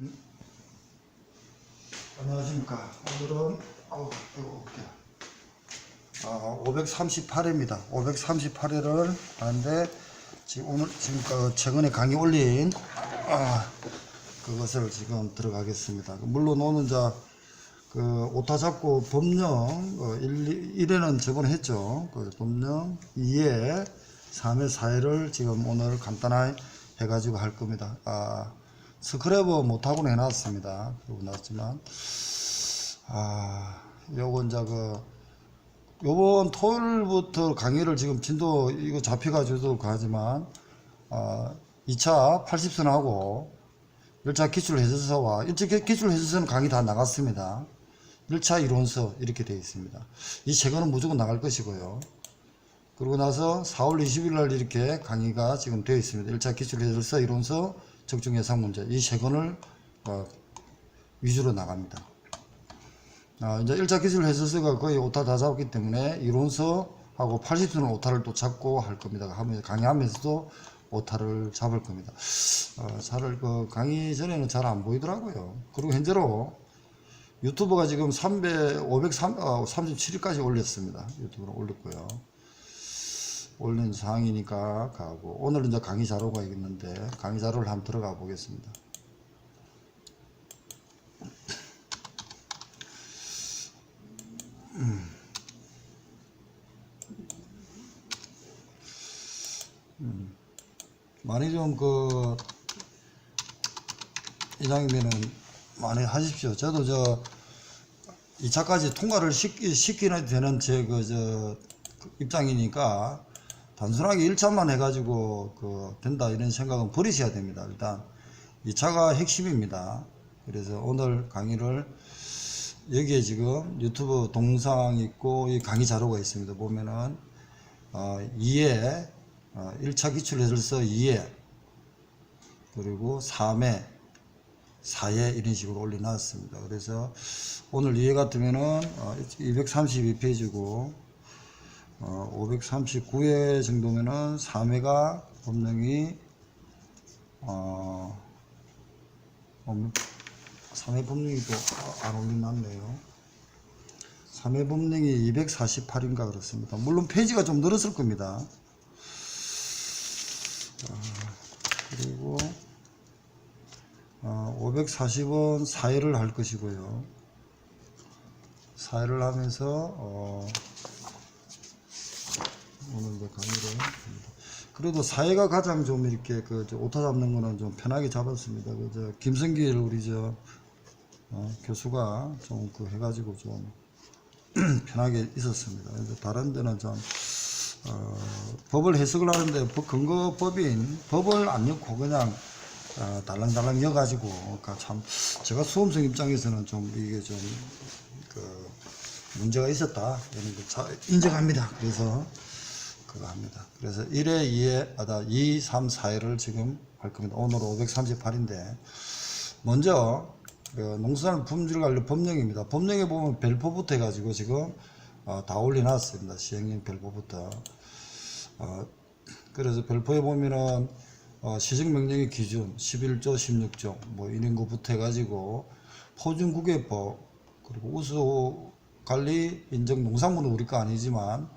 음. 안녕하십니까. 오늘은. 아, 538회입니다. 538회를 하는데 지금 오늘 지금 그 최근에 강의 올린 아, 그것을 지금 들어가겠습니다. 물론 오늘 자 그 오타 잡고 법령 어, 1, 1회는 저번에 했죠. 그 법령 2회 3회 4회를 지금 오늘 간단하게 해가지고 할 겁니다. 아, 스크래버 못하고 해놨습니다. 그러고 났지만 아 요거 이제 그 요번 토요일부터 강의를 지금 진도 이거 잡혀가지고 가지만 아 2차 80선하고 1차 기출 해설서와 1차 기출 해설서는 강의 다 나갔습니다. 1차 이론서 이렇게 되어 있습니다. 이세 권은 무조건 나갈 것이고요. 그러고 나서 4월 20일 날 이렇게 강의가 지금 되어 있습니다. 1차 기출 해설서 이론서 적중 예상 문제 이 세 권을 어, 위주로 나갑니다. 아, 이제 1차 기술 해설서가 거의 오타 다 잡았기 때문에 이론서하고 80수는 오타를 또 잡고 할 겁니다. 하면서 강의하면서도 오타를 잡을 겁니다. 어, 잘, 그 강의 전에는 잘 안 보이더라고요. 그리고 현재로 유튜브가 지금 300, 503, 어, 37일까지 올렸습니다. 유튜브로 올렸고요. 올린 상황이니까 가고 오늘 이제 강의 자료가 있는데 강의 자료를 한번 들어가 보겠습니다. 음. 많이 좀그 이왕이면은 많이 하십시오. 저도 저 2차까지 통과를 시키, 시키는 되는 제 그 저 입장이니까 단순하게 1차만 해가지고 그 된다 이런 생각은 버리셔야 됩니다. 일단 2차가 핵심입니다. 그래서 오늘 강의를 여기에 지금 유튜브 동상 있고 이 강의 자료가 있습니다. 보면은 어, 2회 어, 1차 기출해설서 2회 그리고 3회 4회 이런 식으로 올려놨습니다. 그래서 오늘 2회 같으면은 어, 232페이지고 어, 539회 정도면은 3회가 법령이 어, 음, 3회 법령이 또안 올려놨네요. 3회 법령이 248인가 그렇습니다. 물론 페이지가 좀 늘었을 겁니다. 어, 그리고 어, 540원 4회를 할 것이고요. 4회를 하면서 어, 오늘 이제 강의를 합니다. 그래도 사회가 가장 좀 이렇게 그저 오타 잡는 거는 좀 편하게 잡았습니다. 그저 김성길 우리 저 어, 교수가 좀 그 해가지고 좀 편하게 있었습니다. 그래서 다른 데는 좀 어, 법을 해석을 하는데 법- 근거법인 법을 안 넣고 그냥 어, 달랑달랑 여가지고 그러니까 참 제가 수험생 입장에서는 좀 이게 좀 그 문제가 있었다 이런 거 자- 인정합니다. 그래서 그거 합니다. 그래서 1회, 2회, 아다 2, 3, 4회를 지금 할 겁니다. 오늘 538인데 먼저 그 농수산물 품질 관리 법령입니다. 법령에 보면 별표부터 해가지고 지금 어, 다 올려놨습니다. 시행령 별표부터. 어, 그래서 별표에 보면은 어, 시정명령의 기준 11조, 16조 뭐 이런 거부터 해가지고 포준국외법 그리고 우수 관리 인정 농산물은 우리 거 아니지만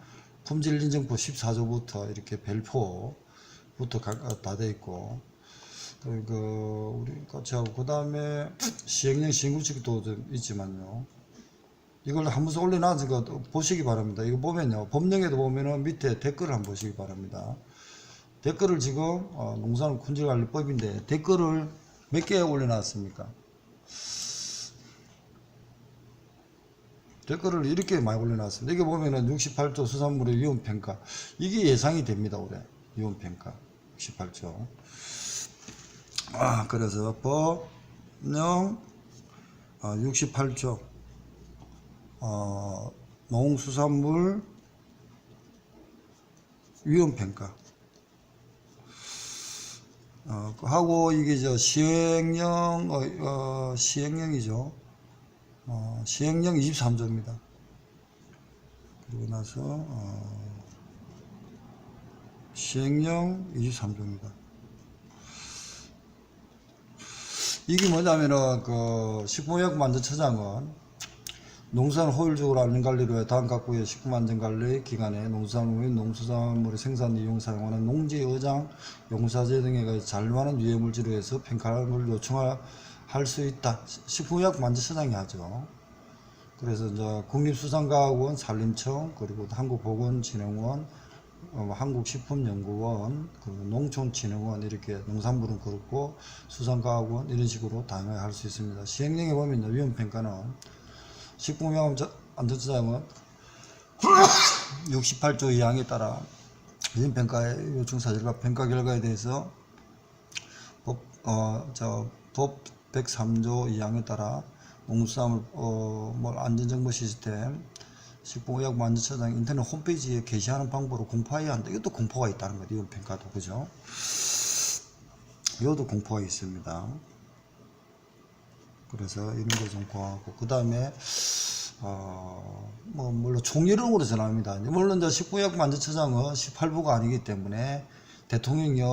품질 인증법 14조부터 이렇게 별표부터 다 돼 있고 그 우리 그 다음에 시행령 시행규칙도 좀 있지만요. 이걸 한 번씩 올려놔서 그 보시기 바랍니다. 이거 보면요. 법령에도 보면은 밑에 댓글을 한번 보시기 바랍니다. 댓글을 지금 어, 농산물 품질관리법인데 댓글을 몇 개 올려놨습니까? 댓글을 이렇게 많이 올려놨습니다. 이게 보면은 68조 수산물의 위험평가. 이게 예상이 됩니다, 올해. 위험평가. 68조. 아, 그래서 법령 어, 68조. 어, 농수산물 위험평가. 어, 하고 이게 저 시행령, 어, 어, 시행령이죠. 어, 시행령 23조입니다. 그리고 나서 어, 시행령 23조입니다. 이게 뭐냐면은 그 식품의약품안전처장은 농수산 효율적으로 안전관리를 위해 다음 각국의 식품안전관리 기관에 농수산물 및 농수산물의 생산 이용 사용하는 농지 어장 용사제 등에 관해 잔류하는 유해물질에 의해서 평가를 요청할 수 있다. 식품의약품안전처장이 하죠. 그래서 이제 국립수산과학원, 산림청, 그리고 한국보건진흥원, 어, 한국식품연구원, 그리고 농촌진흥원 이렇게 농산물은 그렇고 수산과학원 이런 식으로 다양하게 할 수 있습니다. 시행령에 보면 위험평가는 식품위험안전처장은 68조 2항에 따라 위험평가의 요청 사실과 평가 결과에 대해서 법, 어, 저, 법 103조 2항에 따라 농수산물 어, 뭐 안전정보 시스템 식품의약품안전처장 인터넷 홈페이지에 게시하는 방법으로 공포해야 한다. 이것도 공포가 있다는 거죠. 이건 평가도 그죠? 이것도 공포가 있습니다. 그래서 이런 거좀 고하고 그 다음에 어뭐 물론 총리령으로 전합니다. 물론 이제 식품의약품안전처장은 18부가 아니기 때문에 대통령령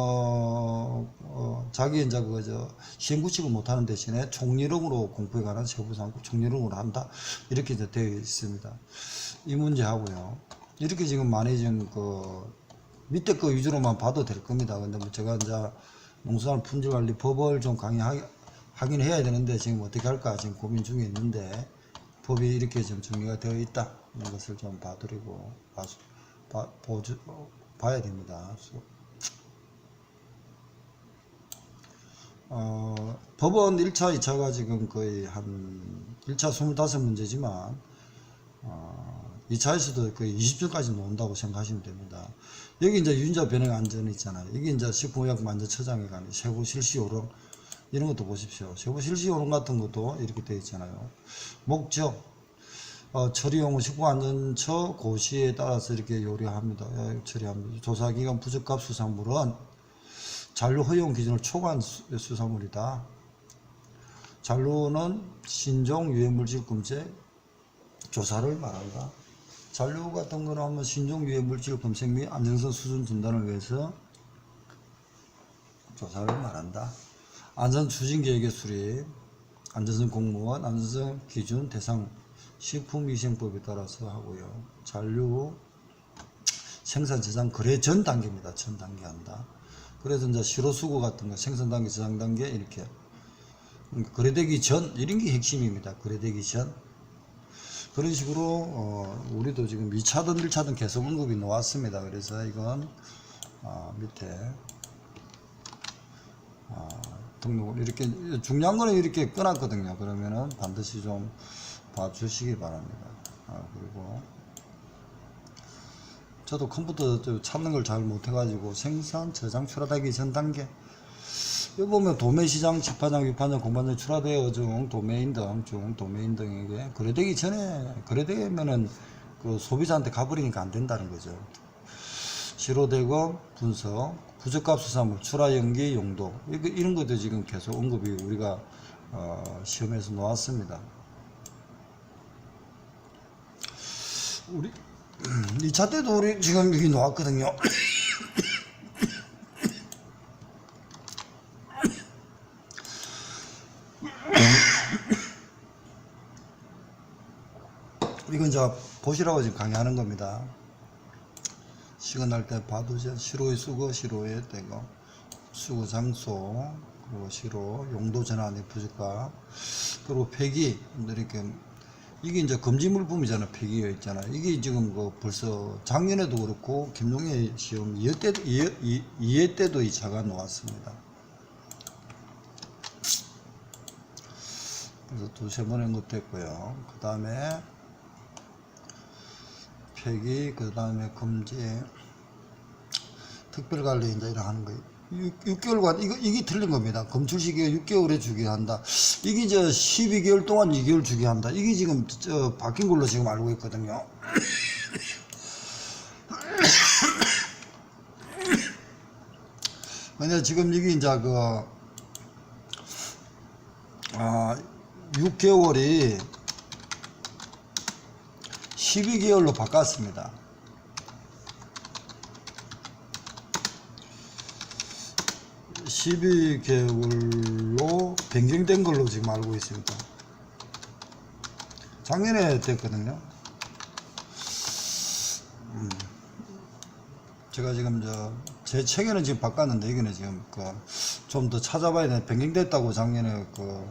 어, 자기 이제 그저 시행구칙을 못하는 대신에 총리령으로 공포에 관한 세부사항 총리령으로 한다 이렇게 이제 되어 있습니다. 이 문제 하고요. 이렇게 지금 많이 지금 그 밑에 거 위주로만 봐도 될 겁니다. 근데 뭐 제가 이제 농수산 품질관리 법을 좀 강의하긴 해야 되는데 지금 어떻게 할까 지금 고민 중에 있는데 법이 이렇게 좀 정리가 되어 있다 이런 것을 좀 봐드리고 봐, 봐, 보주, 봐야 됩니다. 어, 법원 1차, 2차가 지금 거의 한 1차 25문제지만 어, 2차에서도 거의 20점까지 나온다고 생각하시면 됩니다. 여기 이제 유인자 변형 안전 있잖아요. 이게 이제 식품의약품 안전처장에 관한 세부 실시 요령 이런 것도 보십시오. 세부 실시 요령 같은 것도 이렇게 되어 있잖아요. 목적 어, 처리용 식품안전처 고시에 따라서 이렇게 요리합니다. 예, 처리합니다. 조사기간 부적합 수산물은 잔류 허용 기준을 초과한 수- 수산물이다. 잔류는 신종 유해물질 검색 조사를 말한다. 잔류 같은 거는 하면 신종 유해물질 검색 및 안전성 수준 진단을 위해서 조사를 말한다. 안전 추진 계획의 수립, 안전성 공무원, 안전성 기준 대상 식품위생법에 따라서 하고요. 잔류 생산 저장 거래 전 단계입니다. 전 단계 한다. 그래서 이제 수거 같은 거 생산 단계, 저장 단계 이렇게 그러니까 거래되기 전 이런 게 핵심입니다. 거래되기 전 그런 식으로 어, 우리도 지금 2차든 1차든 계속 언급이 나왔습니다. 그래서 이건 아, 밑에 아, 등록을 이렇게 중요한 거는 이렇게 끊었거든요. 그러면은 반드시 좀 봐주시기 바랍니다. 아, 그리고 저도 컴퓨터 저 찾는 걸 잘 못해가지고 생산, 저장, 출하되기 전 단계. 여기 보면 도매시장, 집화장, 위판장, 공판장, 출하되어 중 도메인 등, 중 도메인 등에게 거래되기 전에 거래되면은 그 소비자한테 가버리니까 안 된다는 거죠. 시로대금 분석, 부적합 수산물, 출하 연기 용도 이거- 이런 것도 지금 계속 언급이 우리가 어, 시험에서 나왔습니다. 우리 2차 때도 우리 지금 여기 나왔거든요. 이건 이제 보시라고 지금 강의하는 겁니다. 시간 날 때 봐도 시로의 수거, 시로의 떼거, 수거 장소, 그리고 시로 용도 전환의 부적과 그리고 폐기 이렇게 이게 이제 금지 물품이잖아 폐기가 있잖아 이게 지금 그 벌써 작년에도 그렇고 김동애 시험 2회 때도 2회, 2회 때도 이 차가 나왔습니다. 그래서 두세 번 언급됐고요. 그 다음에 폐기, 그 다음에 금지, 특별관리 이제 이런 하는 거예요. 6, 개월간 이거, 이게 틀린 겁니다. 검출 시기가 6개월에 주게 한다. 이게 저 12개월 동안 2개월 주게 한다. 이게 지금 저 바뀐 걸로 지금 알고 있거든요. 근데 지금 이게 이제 그, 아, 6개월이 12개월로 바꿨습니다. 12개월로 변경된 걸로 지금 알고 있습니다. 작년에 됐거든요. 음. 제가 지금 저 제 책에는 지금 바꿨는데 이거는 지금 그 좀 더 찾아봐야 돼. 변경됐다고 작년에 그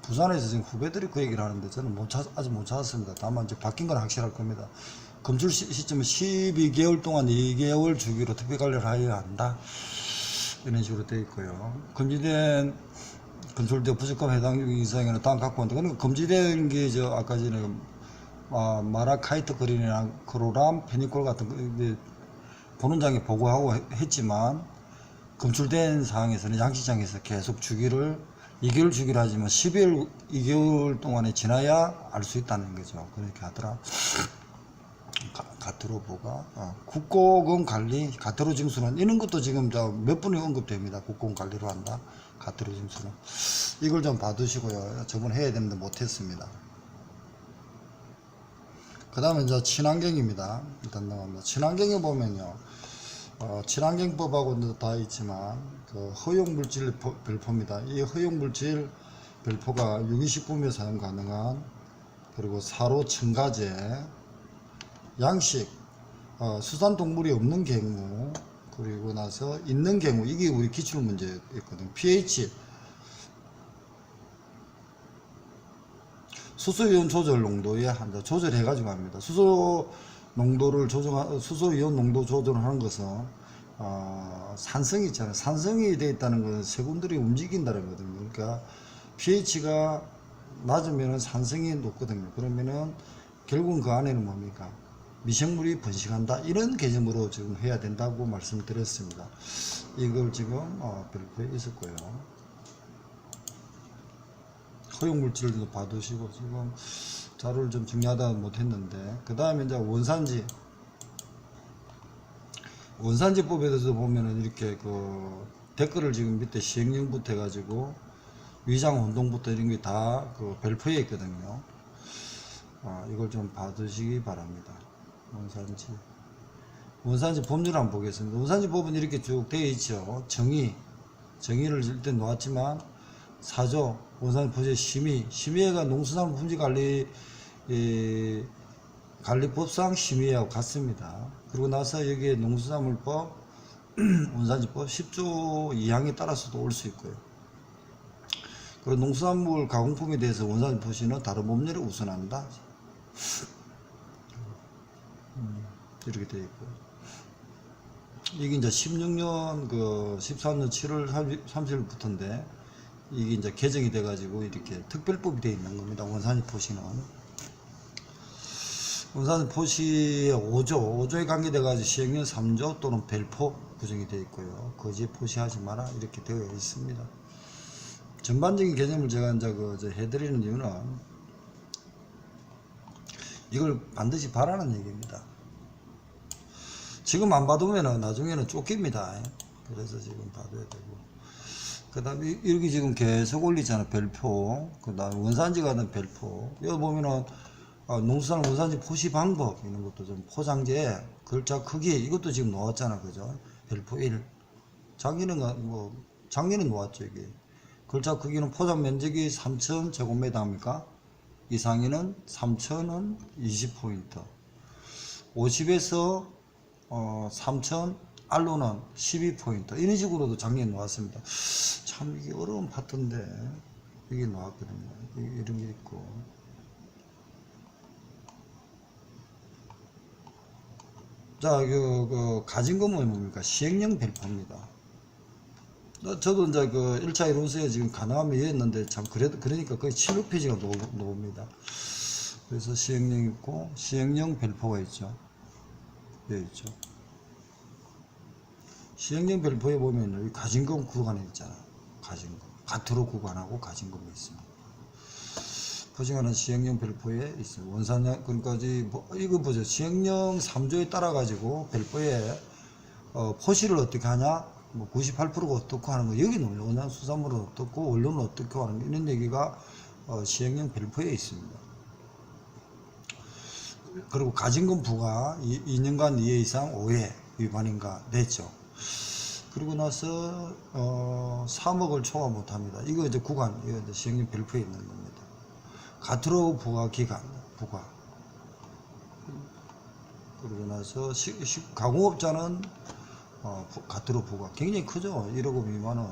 부산에서 지금 후배들이 그 얘기를 하는데 저는 못 찾, 아직 못 찾았습니다. 다만 이제 바뀐 건 확실할 겁니다. 검출 시, 시점은 12개월 동안 2개월 주기로 특별 관리를 하여야 한다. 이런 식으로 되어 있고요. 금지된 건설대 부적금 해당 이상에는 다음 갖고 온다. 그러니까 금지된 게 저 아까 전에 아, 마라카이트 그린이랑 크로람, 페니콜 같은 거 이제 보는 장에 보고하고 해- 했지만 검출된 상황에서는 양식장에서 계속 주기를 2개월 주기를 하지만 12월 2개월 동안에 지나야 알 수 있다는 거죠. 그렇게 하더라. 가- 가트로보가 어, 국고금 관리 가트로 징 수는 이런 것도 지금 저몇 분이 언급됩니다. 국고금 관리로 한다. 가트로 징 수는 이걸 좀 봐두시고요. 저번 해야 되는데 못했습니다. 그 다음에 이제 친환경입니다. 일단 넘어갑니다. 친환경에 보면요. 어, 친환경법하고는 다 있지만 그 허용물질 보- 별표입니다. 이 허용물질 별표가 유기식품에 사용 가능한 그리고 사로 첨가제 양식 어, 수산동물이 없는 경우 그리고 나서 있는 경우 이게 우리 기출 문제였거든 pH 수소이온 조절 농도에 한자 조절해 가지고 합니다. 수소 농도를 조정 수소이온 농도 조절을 하는 것은 어, 산성이 있잖아요. 산성이 되어 있다는 것은 세균들이 움직인다는 거거든요. 그러니까 pH가 낮으면 산성이 높거든요. 그러면은 결국은 그 안에는 뭡니까? 미생물이 번식한다. 이런 개념으로 지금 해야 된다고 말씀드렸습니다. 이걸 지금 어, 별표에 있었고요. 허용물질도 봐두시고 지금 자료를 좀 정리하다 못했는데 그 다음에 이제 원산지 원산지법에 대해서 보면은 이렇게 그 댓글을 지금 밑에 시행령부터 해가지고 위장 혼동부터 이런 게 다 그 별표에 있거든요. 아, 이걸 좀 봐두시기 바랍니다. 원산지. 원산지 법률 한번 보겠습니다. 원산지 법은 이렇게 쭉 되어 있죠. 정의. 정의를 일단 놓았지만 사조, 원산지 부재 심의. 심의가 농수산물 품질관리, 이, 관리법상 심의하고 같습니다. 그리고 나서 여기에 농수산물법, 원산지법 10조 2항에 따라서도 올 수 있고요. 그리고 농수산물 가공품에 대해서 원산지 표시는 다른 법률에 우선한다. 음, 이렇게 되어 있고요. 이게 이제 16년 그 13년 7월 30일부터인데 이게 이제 개정이 돼 가지고 이렇게 특별법이 되어 있는 겁니다. 원산지 표시는 원산지 표시의 5조 5조에 관계돼 가지고 시행령 3조 또는 별포 구정이 되어 있고요. 거기에 표시하지 마라 이렇게 되어 있습니다. 전반적인 개념을 제가 이제 그 해드리는 이유는 이걸 반드시 바라는 얘기입니다. 지금 안 받으면 나중에는 쫓깁니다. 그래서 지금 받아야 되고. 그 다음에 이렇게 지금 계속 올리잖아. 별표. 그 다음에 원산지 가는 별표. 여기 보면은 아, 농수산 원산지 표시 방법 이런 것도 좀 포장재 글자 크기 이것도 지금 놓았잖아. 그죠? 별표 1. 작년은 가- 뭐 작년에 놓았죠. 이게. 글자 크기는 포장 면적이 3,000 제곱미터 입니까? 이상에는 3,000은 20포인트. 50에서 어, 3,000 알로는 12포인트. 이런 식으로도 작년에 나왔습니다. 참 이게 어려운 파트인데 이게 나왔거든요. 이- 이런 게 있고. 자, 그, 그 가진 건은 뭡니까? 시행령 별표입니다. 어, 저도 이제 그 1차 이론서에 지금 가능하면 이해했는데 참 그래도 그러니까 거의 7페이지가 나옵니다. 그래서 시행령 있고 시행령 별표가 있죠. 여기 있죠. 시행령 별표에 보면 여기 가진금 구간에 있잖아. 가진금. 가트로 구간하고 가진금이 있습니다. 포징하는 시행령 별표에 있어요. 원산형 그러니까 뭐, 이거 보죠. 시행령 3조에 따라 가지고 별표에 어, 포시를 어떻게 하냐, 뭐 98%가 어떻고 하는 거 여기는 원산 수산물은 어떻고 원료는 어떻고 하는 거, 이런 얘기가 어, 시행령 별표에 있습니다. 그리고 가진금 부가 2년간 이해 이상 5회 위반인가 냈죠. 그리고 나서 어, 3억을 초과 못합니다. 이거 이제 구간, 이거 이제 시행령 별표에 있는 겁니다. 가트로 부과 기간, 부과. 그리고 나서 시, 시, 가공업자는 어, 부- 가트로 부과 굉장히 크죠. 1억 원 미만은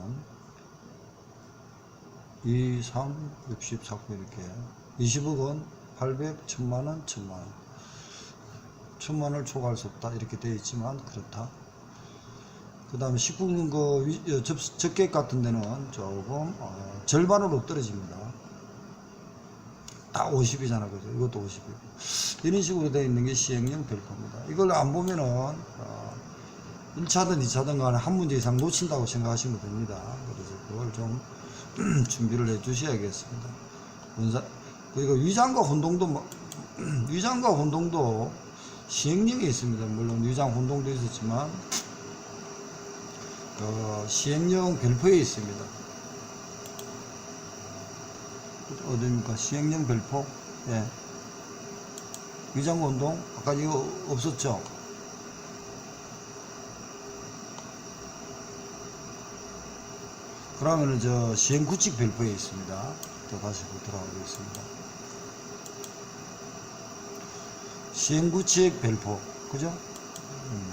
2, 3, 60, 49 이렇게 20억 원, 800, 1000만 원, 1000만 원. 1000만 원을 초과할 수 없다. 이렇게 되어 있지만 그렇다. 그 다음에 19금 그 위- 어, 접, 접객 같은 데는 조금 어, 절반으로 떨어집니다. 다 50이잖아 그죠? 이것도 50이고 이런 식으로 되어 있는 게 시행령 별표입니다. 이걸 안 보면은 어, 1차든 2차든 간에 한 문제 이상 놓친다고 생각하시면 됩니다. 그래서 그걸 좀 준비를 해 주셔야겠습니다. 그리고 위장과 혼동도 뭐- 위장과 혼동도 시행령이 있습니다 물론 위장 혼동도 있었지만 어, 시행령 별표에 있습니다 어디입니까? 시행령 별표? 예. 위장운동? 아까 이거 없었죠? 그러면은 저 시행구칙 별표에 있습니다. 또 다시 보도록 하겠습니다. 시행구칙 별표. 그죠? 음.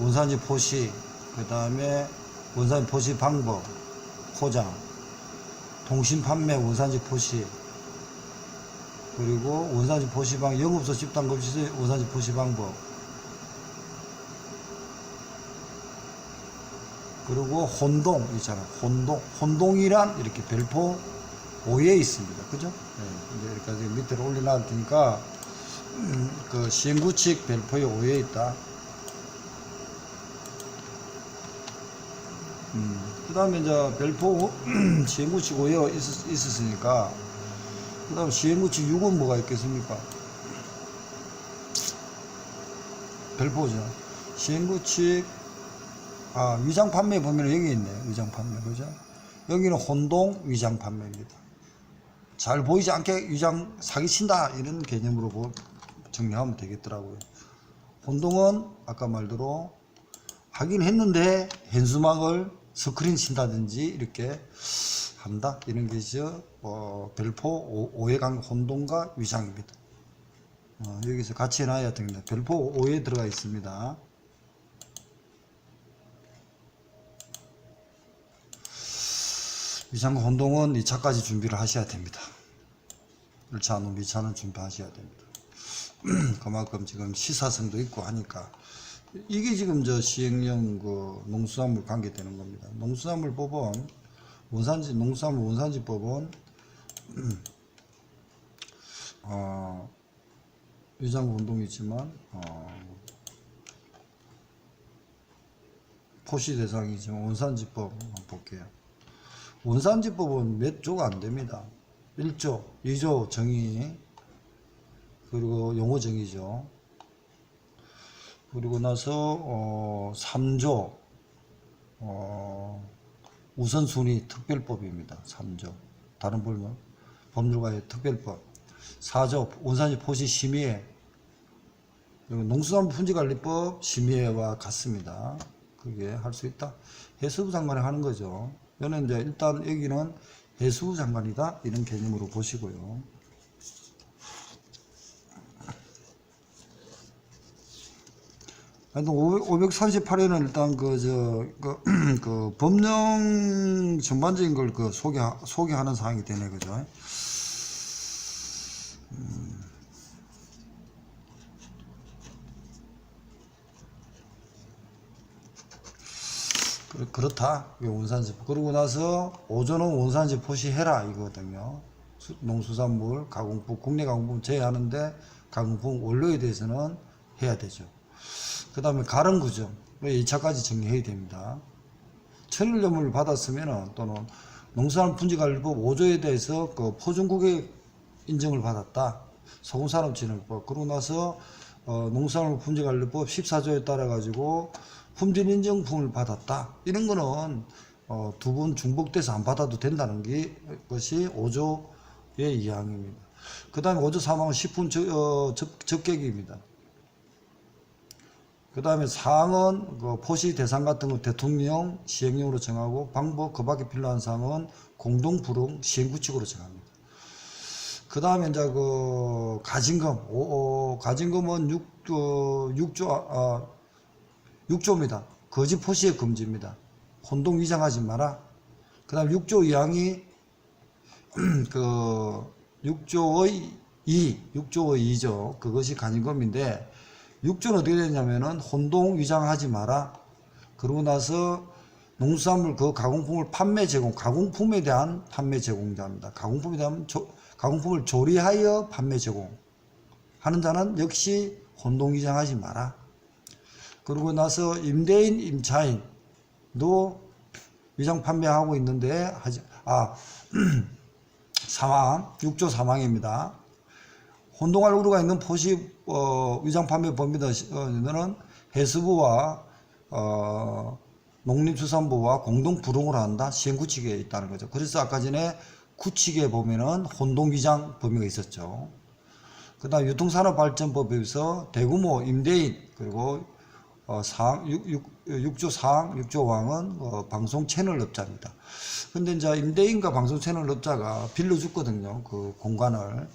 원산지 포시, 그 다음에 원산지 포시 방법, 포장, 통신 판매 원산지 포시 그리고 원산지 포시 방 영업소 집단 급시 원산지 포시 방법 그리고 혼동 있잖아 혼동 혼동이란 이렇게 별표 5에 있습니다 그죠 네, 이제 여기까지 밑으로 올려놔 테니까 음, 그 시행구칙 별표에 5에 있다 그 다음에 이제 별포 시행구칙 5에 있었, 있었으니까 그 다음 시행구칙 6은 뭐가 있겠습니까? 별포죠. 시행구칙 아 위장 판매 보면 여기 있네요. 위장 판매 그죠? 여기는 혼동 위장 판매입니다. 잘 보이지 않게 위장 사기친다 이런 개념으로 보- 정리하면 되겠더라고요. 혼동은 아까 말대로 하긴 했는데 현수막을 스크린 친다든지 이렇게 한다. 이런 게죠 어, 별포 5회 강 혼동과 위장입니다. 어, 여기서 같이 해놔야 됩니다. 별포 5에 들어가 있습니다. 위장과 혼동은 2차까지 준비를 하셔야 됩니다. 1차 후 2차는 준비하셔야 됩니다 그만큼 지금 시사성도 있고 하니까 이게 지금 저 시행령 그 농수산물 관계되는 겁니다. 농수산물 법은 원산지 농수산물 원산지 법은 어, 위장 운동이지만 어, 포시 대상이지만 원산지법 한번 볼게요. 원산지법은 몇 조가 안 됩니다. 1조, 2조 정의 그리고 용어 정의죠. 그리고 나서 어, 3조 어, 우선순위 특별법입니다. 3조 다른 법은 법률가의 특별법 4조 원산지 포시 심의회 농수산물 품질관리법 심의회와 같습니다. 그게 할 수 있다. 해수부 장관이 하는 거죠. 이는 이제 일단 여기는 해수부 장관이다 이런 개념으로 보시고요. 하여튼 538회는 일단 그, 저, 그, 그 법령 전반적인 걸 그 소개, 소개하는 사항이 되네, 그죠? 음. 그- 그렇다. 이게 원산지. 그러고 나서 오전은 원산지 포시해라 이거거든요. 수- 농수산물 가공품, 국내 가공품 제외하는데 가공품 원료에 대해서는 해야 되죠. 그 다음에 가른 구조 2차까지 정리해야 됩니다. 천일염을 받았으면 또는 농수산물 분지관리법 5조에 대해서 그 포준국의 인정을 받았다. 소금산업진흥법 그러고 나서 어, 농수산물 분지관리법 14조에 따라 가지고 품질 인정품을 받았다. 이런 거는 어, 두분 중복돼서 안 받아도 된다는 게 것이 5조의 이항입니다. 그 다음에 5조 3항은 식품 적, 어, 적, 적객입니다. 그 다음에 사항은 그 포시 대상 같은 거 대통령 시행령으로 정하고 방법 그 밖에 필요한 사항은 공동 불응 시행 구칙으로 정합니다. 그 다음에 이제 그 가진금, 오, 오, 가진금은 6, 어, 6조, 아, 6조입니다. 거짓 포시의 금지입니다. 혼동 위장하지 마라. 그 다음 6조 2항이 그 6조의 2, 6조의 2죠. 그것이 가진금인데 6조는 어떻게 되냐면은 혼동 위장하지 마라. 그러고 나서 농수산물 그 가공품을 판매 제공, 가공품에 대한 판매 제공자입니다. 가공품에 대한 조, 가공품을 조리하여 판매 제공 하는 자는 역시 혼동 위장하지 마라. 그러고 나서 임대인, 임차인도 위장 판매하고 있는데 하지 아 사망 6조 사망입니다. 혼동할 우려가 있는 포시 어, 위장 판매 범위는 해수부와 어, 농림수산부와 공동 불응을 한다 시행 구칙에 있다는 거죠. 그래서 아까 전에 구칙에 보면은 혼동 위장 범위가 있었죠. 그다음 유통산업발전법에서 대규모 임대인 그리고 어, 사항, 6, 6, 조 사항, 6조 왕은 어, 방송 채널 업자입니다. 근데 이제 임대인과 방송 채널 업자가 빌려줬거든요. 그 공간을.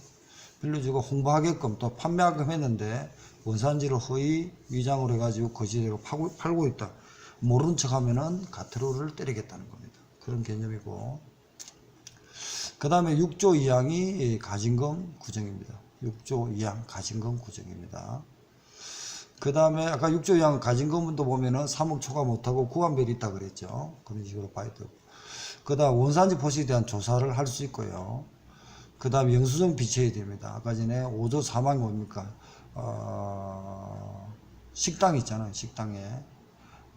빌려주고 홍보하게끔 또 판매하게끔 했는데 원산지를 허위 위장을 해가지고 거짓으로 팔고, 팔고 있다. 모르는 척 하면은 가트로를 때리겠다는 겁니다. 그런 개념이고. 그 다음에 6조 2항이 가진금 구정입니다. 6조 2항 가진금 구정입니다. 그 다음에 아까 6조 2항 가진금도 보면은 3억 초과 못하고 구간별이 있다 그랬죠. 그런 식으로 봐야 되고. 그 다음 원산지 포시에 대한 조사를 할 수 있고요. 그 다음 영수증 비춰야 됩니다. 아까 전에 5조 4망이 뭡니까? 어, 식당 있잖아요. 식당에.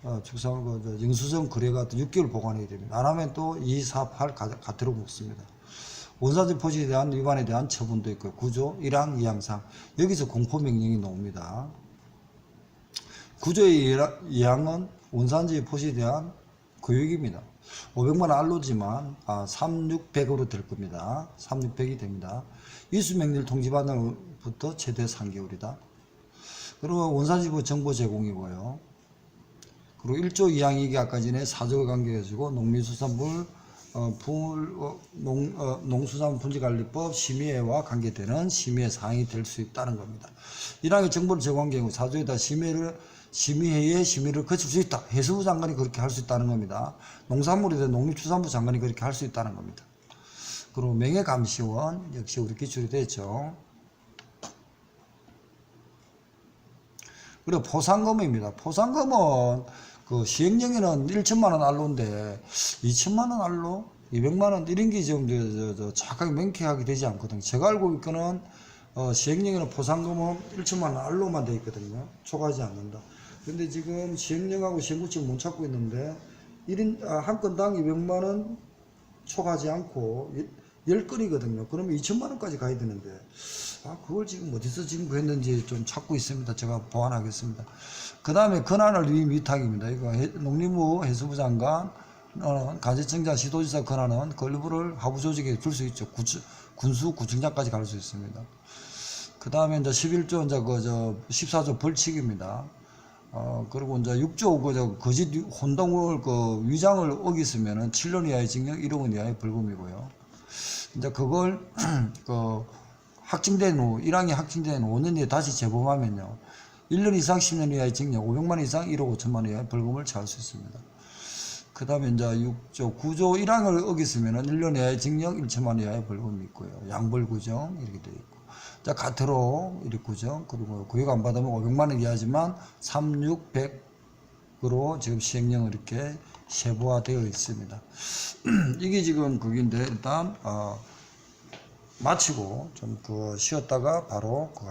어, 축산, 그, 저 영수증 거래가 또 6개월 보관해야 됩니다. 안 하면 또 2, 4, 8 가, 가트로 묶습니다. 원산지 포시에 대한 위반에 대한 처분도 있고요. 구조 1항, 2항상. 여기서 공포명령이 나옵니다. 구조의 2항은 원산지 포시에 대한 교육입니다. 500만 원 알로지만 아, 3600으로 될 겁니다. 3600이 됩니다. 이수명령 통지받는부터 최대 3개월이다. 그리고 원산지부 정보 제공이고요. 그리고 1조 2항 이게 아까 전에 사조에 관계해가지고 농민수산물 어, 불, 어, 농, 어, 농수산 분지관리법 심의회와 관계되는 심의회 사항이 될 수 있다는 겁니다. 1항의 정보를 제공한 경우 사조에다 심의를 심의회의 심의를 거칠 수 있다. 해수부 장관이 그렇게 할 수 있다는 겁니다. 농산물에 대한 농림축산부 장관이 그렇게 할 수 있다는 겁니다. 그리고 명예감시원 역시 우리 기출이 됐죠. 그리고 포상금입니다. 포상금은 그 시행령에는 1천만 원 알로인데 2천만 원 알로, 200만 원 이런 게 지금 저, 저, 저 정확하게 명쾌하게 되지 않거든요. 제가 알고 있거는 어, 시행령에는 포상금은 1천만 원 알로만 돼 있거든요. 초과하지 않는다. 근데 지금 시행령하고 시행구칙 못 찾고 있는데 1인 아, 한 건당 200만 원 초과하지 않고 10건이거든요. 그러면 2천만 원까지 가야 되는데 아 그걸 지금 어디서 지금 구했는지 좀 찾고 있습니다. 제가 보완하겠습니다. 그 다음에 권한을 위임 위탁입니다. 이거 해- 농림부 해수부 장관 어, 가재청장 시도지사 권한은 건립부를 하부 조직에 줄 수 있죠. 구치, 군수 구청장까지 갈 수 있습니다. 그 다음에 이제 11조 이제 그저 14조 벌칙입니다. 어, 그리고 이제 6조 그저 거짓 혼동을 그 위장을 어겼으면은 7년 이하의 징역 1억 원 이하의 벌금이고요. 이제 그걸 그 확정된 후 1항이 확정된 후 5년 뒤에 다시 재범하면요. 1년 이상 10년 이하의 징역 500만 원 이상 1억 5천만 원 이하의 벌금을 처할 수 있습니다. 그 다음에 이제 6조 9조 1항을 어겼으면은 1년 이하의 징역 1천만 원 이하의 벌금이 있고요. 양벌 구정 이렇게 있고. 자, 가트로 이렇게 구정 그리고 구역 안 받으면 500만 원 이하지만 3, 6, 100으로 지금 시행령을 이렇게 세부화되어 있습니다. 이게 지금 그긴데 일단 어, 마치고 좀 그 쉬었다가 바로 그